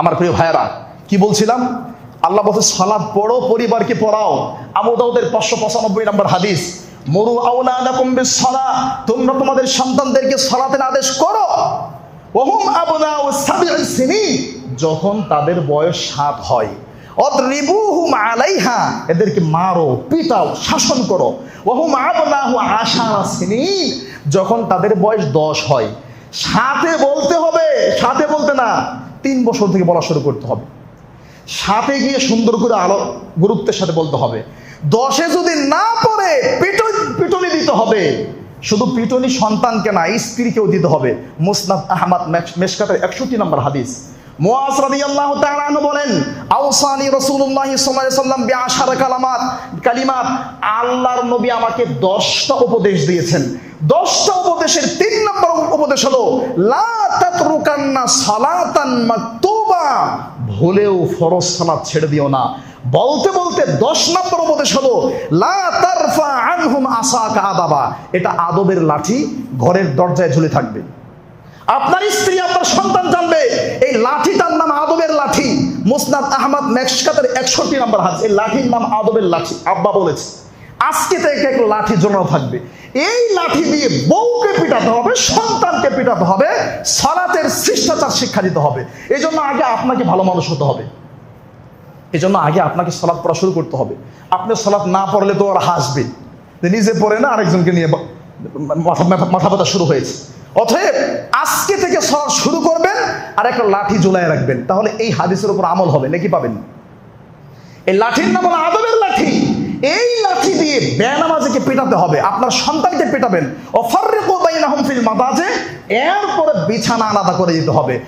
আমার প্রিয় ভাইয়েরা, কি বলছিলাম? আল্লাহ বলছে, সালাদ পড়ো, পরিবারকে পড়াও। আবু দাউদের পাঁচশো পঁচানব্বই নম্বর হাদিস, মরু আউলাদাকুম বিসসালা, তোমরা তোমাদের সন্তানদেরকে সালাতের আদেশ করো। ওহুম আবনাউ সাবঈ সিনিন, যখন তাদের বয়স সাত হয়। অদ্রিবুহুম আলাইহা, এদেরকে মারো, পিটাও, শাসন করো। ওহুম আবনাহু আশারা সিনিন, যখন তাদের বয়স দশ হয়। সাথে বলতে হবে, সাথে বলতে না তিন বছর থেকে বলা শুরু করতে হবে। সাথে গিয়ে সুন্দর করে আলো, গুরুত্বের সাথে বলতে হবে। দশে যদি না পড়ে, পিটন, পিটনি দিতে হবে। শুধু পিটনি সন্তানকে না, স্ত্রীকেও দিতে হবে। মুসনাদ আহমদ মেশকাতের একষট্টি নম্বর হাদিস। আল্লাহর নবী আমাকে 10টা উপদেশ দিয়েছেন। 10টা উপদেশের তিন উপদেশ হলো, লা তাতরুকান্না সালাতান মাকতুবা। ভুলেও ফরজ সালাত ছেড়ে দিও না। বলতে বলতে দশ নম্বর উপদেশ হলো, লা তারফা আনহুম আসাকা আদাবা। এটা আদবের লাঠি ঘরের দরজায় ঝুলে থাকবে। আপনার স্ত্রী, আপনার সন্তান জানবে, এই লাঠিটার নাম আদবের লাঠি। মুসনাদ আহমদ মেক্সকাতের একষট্টি নম্বর হাত এই লাঠির নাম আদবের লাঠি। আব্বা বলেছে, আজকে থেকে এক লাঠি জমানো থাকবে। এই লাঠি দিয়ে বউকে পিটাতে হবে সন্তানকে পিটাতে হবে, সালাতের শিষ্টাচার শিক্ষা দিতে হবে। এই জন্য আগে আপনাকে ভালো মানুষ হতে হবে। এই জন্য আগে আপনাকে সলাৎ পড়া শুরু করতে হবে। আপনি সলাৎ না পড়লে তো ওরা হাসবে। নিজে পড়ে না আরেকজনকে নিয়ে মাথা ব্যথা শুরু হয়েছে। অতএব আজকে থেকে সলাৎ শুরু করবেন আর একটা লাঠি ঝুলায় রাখবেন। তাহলে এই হাদিসের উপর আমল হবে। নাকি পাবেন? এই লাঠির নাম হলো আদবের লাঠি। এই লাঠি দিয়ে বেনামাজিকে পেটাতে হবে। আপনার সন্তানকে পেটাবেন। অফারিকু বাইনাহুম ফিল মাদাজে এরপরে বিছানা আলাদা করে দিতে হবে।